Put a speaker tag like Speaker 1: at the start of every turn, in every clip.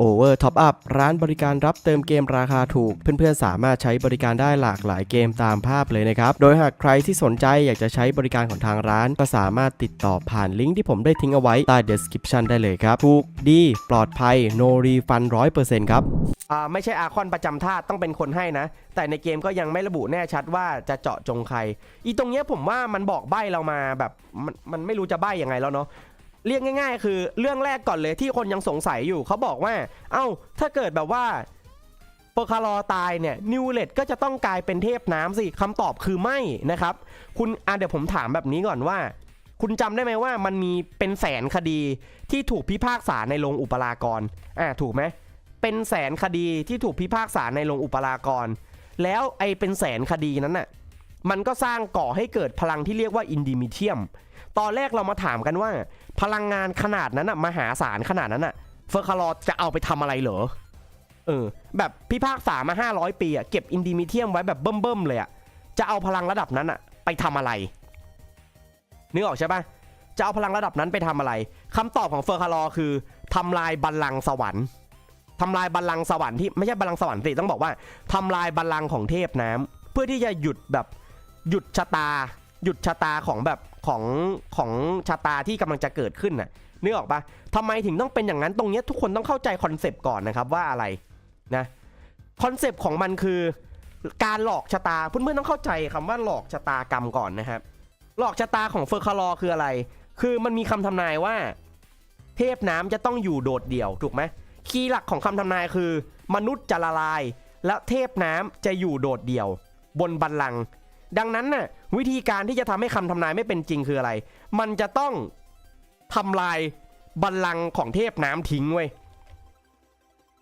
Speaker 1: Over Top Up ร้านบริการรับเติมเกมราคาถูก เพื่อนๆ สามารถใช้บริการได้หลากหลายเกมตามภาพเลยนะครับ โดยหากใครที่สนใจอยากจะใช้บริการของทางร้าน ก็สามารถติดต่อผ่านลิงก์ที่ผมได้ทิ้งเอาไว้ใต้ description ได้เลยครับ ถูกดี ปลอดภัย no refund 100%ครับ
Speaker 2: อ่าไม่ใช่อาคอนประจำธาตุต้องเป็นคนให้นะ แต่ในเกมก็ยังไม่ระบุแน่ชัดว่าจะเจาะจงใคร อีตรงเนี้ยผมว่ามันบอกใบ้เรามาแบบมันมันไม่รู้จะใบ้ยังไงแล้วเนาะ เรียกง่าย ๆ คือเรื่องแรกก่อนเลยที่คนยังสงสัยอยู่เขาบอกว่า เอ้า ถ้าเกิดแบบว่าเปคารอตายเนี่ยนิวเลตก็จะต้องกลายเป็นเทพน้ำสิคำตอบคือไม่นะครับ คุณอะเดี๋ยวผมถามแบบนี้ก่อนว่า คุณจำได้ไหมว่ามันมีเป็นแสนคดีที่ถูกพิพากษาในโรงอุปรากรอ่าถูกไหมเป็นแสนคดีที่ถูกพิพากษาในโรงอุปรากร แล้วไอ้เป็นแสนคดีนั้นน่ะ มันก็สร้างก่อให้เกิดพลังที่เรียกว่าอินดิมิเทียม ตอนแรกเรามาถามกันว่า พลังงานขนาดนั้นน่ะมหาศาลขนาดนั้นน่ะเฟอร์คารอจะเอาไปทำอะไรเหรอ เออ แบบพิพากษามา 500 ปีอะเก็บอินดิมิเทียมไว้แบบเบิ่มๆเลยอะจะเอาพลังระดับนั้นอะไปทำอะไร นึกออกใช่ปะจะเอาพลังระดับนั้นไปทำอะไรคำตอบของเฟอร์คารอคือทำลายบัลลังก์สวรรค์ทำลายบัลลังก์สวรรค์ที่ไม่ใช่บัลลังก์สวรรค์สิต้องบอกว่าทำลายบัลลังก์ของเทพน้ำเพื่อที่จะหยุดแบบ หยุดชะตา หยุดชะตาของแบบของของชะตาที่กำลังจะเกิดขึ้นน่ะนึกออกปะทำไมถึงต้องเป็นอย่างนั้นตรงเนี้ยทุกคนต้องเข้าใจคอนเซปต์ก่อนนะครับว่าอะไรนะคอนเซปต์ของมันคือการหลอกชะตาเพื่อนๆต้องเข้าใจคำว่าหลอกชะตากรรมก่อนนะครับ หลอกชะตาของเฟอร์คารอคืออะไร คือมันมีคำทำนายว่า เทพน้ำจะต้องอยู่โดดเดี่ยวถูกไหมคีย์หลักของคำทำนายคือ มนุษย์จะละลาย และเทพน้ำจะอยู่โดดเดี่ยว บนบัลลังก์ ดังนั้นน่ะวิธีการที่จะทำให้คำทำนายไม่เป็นจริงคืออะไร มันจะต้องทำลายบัลลังก์ของเทพน้ำทิ้งเว้ย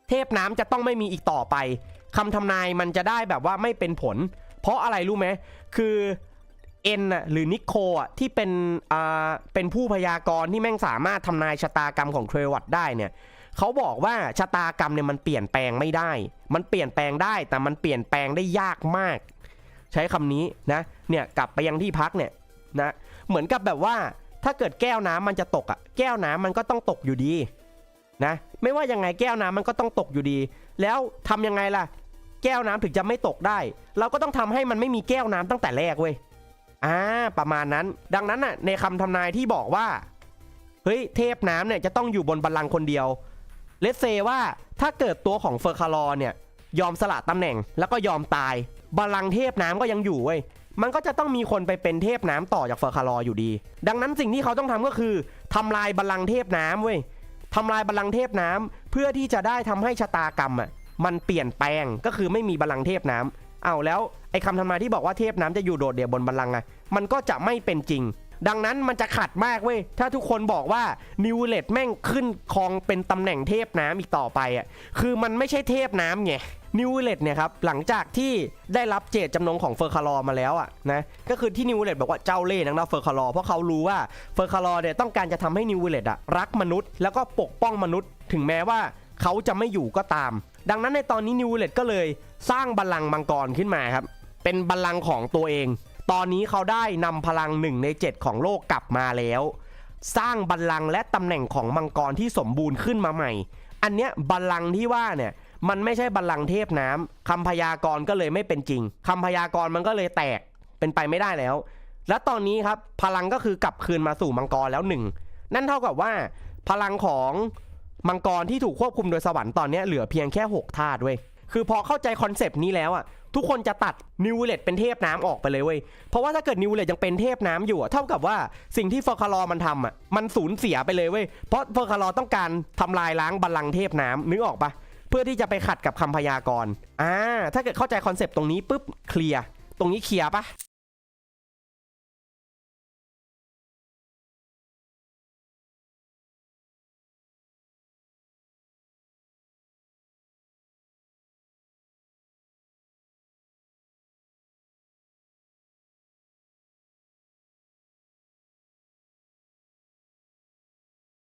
Speaker 2: เทพน้ำจะต้องไม่มีอีกต่อไปคำทำนายมันจะได้แบบว่าไม่เป็นผล เพราะอะไรรู้ไหมคือเอ็นน่ะหรือนิโคอะที่เป็นอ่าเป็นผู้พยากรณ์ที่แม่งสามารถทำนายชะตากรรมของเทรวัตได้เนี่ยเขาบอกว่าชะตากรรมเนี่ยมันเปลี่ยนแปลงไม่ได้ มันเปลี่ยนแปลงได้แต่มันเปลี่ยนแปลงได้ยากมาก ใช้คำนี้นะเนี่ยกลับไปยังที่พักเนี่ยนะเหมือนกับแบบว่าถ้าเกิดแก้วน้ำมันจะตกอะแก้วน้ำมันก็ต้องตกอยู่ดีนะไม่ว่ายังไงแก้วน้ำมันก็ต้องตกอยู่ดี แล้วทำยังไงล่ะ แก้วน้ำถึงจะไม่ตกได้ เราก็ต้องทำให้มันไม่มีแก้วน้ำตั้งแต่แรกเว้ยอ่าประมาณนั้น ดังนั้นน่ะในคำทำนายที่บอกว่าเฮ้ยเทพน้ำเนี่ยจะต้องอยู่บนบัลลังก์คนเดียวเลสเซว่าถ้าเกิดตัวของเฟอร์คารอเนี่ย ยอมสละตำแหน่งแล้วก็ยอมตายบัลลังเทพน้ำก็ยังอยู่เว้ยมันก็จะต้องมีคนไปเป็นเทพน้ำต่อจากเฟอร์คารออยู่ดี ดังนั้นสิ่งที่เขาต้องทำก็คือทำลายบัลลังเทพน้ำเว้ยทำลายบัลลังเทพน้ำเพื่อที่จะได้ทำให้ชะตากรรมอะมันเปลี่ยนแปลงก็คือไม่มีบัลลังเทพน้ำเอาแล้วไอ้คำทำนายที่บอกว่าเทพน้ำจะอยู่โดดเดี่ยวบนบัลลังอะมันก็จะไม่เป็นจริง ดังนั้นมันจะขัดมากเว้ย ถ้าทุกคนบอกว่านิวเลตแม่งขึ้นคองเป็นตำแหน่งเทพน้ำอีกต่อไปอะ คือมันไม่ใช่เทพน้ำไงนิวเลตเนี่ยครับหลังจากที่ได้รับเจตจำนงของเฟอร์คารอมาแล้วอะนะก็คือที่นิวเลตบอกว่าเจ้าเล่ห์นักนะเฟอร์คารอเพราะเขารู้ว่าเฟอร์คารอเนี่ยต้องการจะทำให้นิวเลตอะรักมนุษย์ แล้วก็ปกป้องมนุษย์ ถึงแม้ว่าเขาจะไม่อยู่ก็ตาม ดังนั้นในตอนนี้นิวเลตก็เลยสร้างบัลลังก์มังกรขึ้นมาครับเป็นบัลลังก์ของตัวเอง ตอนนี้เขาได้นำพลังหนึ่งใน 7 ของโลกกลับมาแล้ว สร้างบัลลังก์และตำแหน่งของมังกรที่สมบูรณ์ขึ้นมาใหม่ อันเนี้ยบัลลังก์ที่ว่าเนี่ยมันไม่ใช่บัลลังก์เทพน้ำคำพยากรณ์ก็เลยไม่เป็นจริงคำพยากรณ์มันก็เลยแตกเป็นไปไม่ได้แล้ว และตอนนี้ครับพลังก็คือกลับคืนมาสู่มังกรแล้วหนึ่งนั่นเท่ากับว่า พลังของมังกรที่ถูกควบคุมโดยสวรรค์ตอนนี้เหลือเพียงแค่ 6 ธาตุเว้ยคือพอเข้าใจคอนเซปต์นี้แล้วอะ ทุกคนจะตัดนิวเลตเป็นเทพน้ำออกไปเลยเว้ย เพราะว่าถ้าเกิดนิวเลตยังเป็นเทพน้ำอยู่เท่ากับว่าสิ่งที่ฟอร์คารอมันทำอะมันสูญเสียไปเลยเว้ย เพราะฟอร์คารอต้องการทำลายล้างบัลลังก์เทพน้ำนึกออกปะเพื่อที่จะไปขัดกับคำพยากรณ์อ่าถ้าเกิดเข้าใจคอนเซปต์ตรงนี้ปุ๊บเคลียร์ตรงนี้เคลียร์ปะ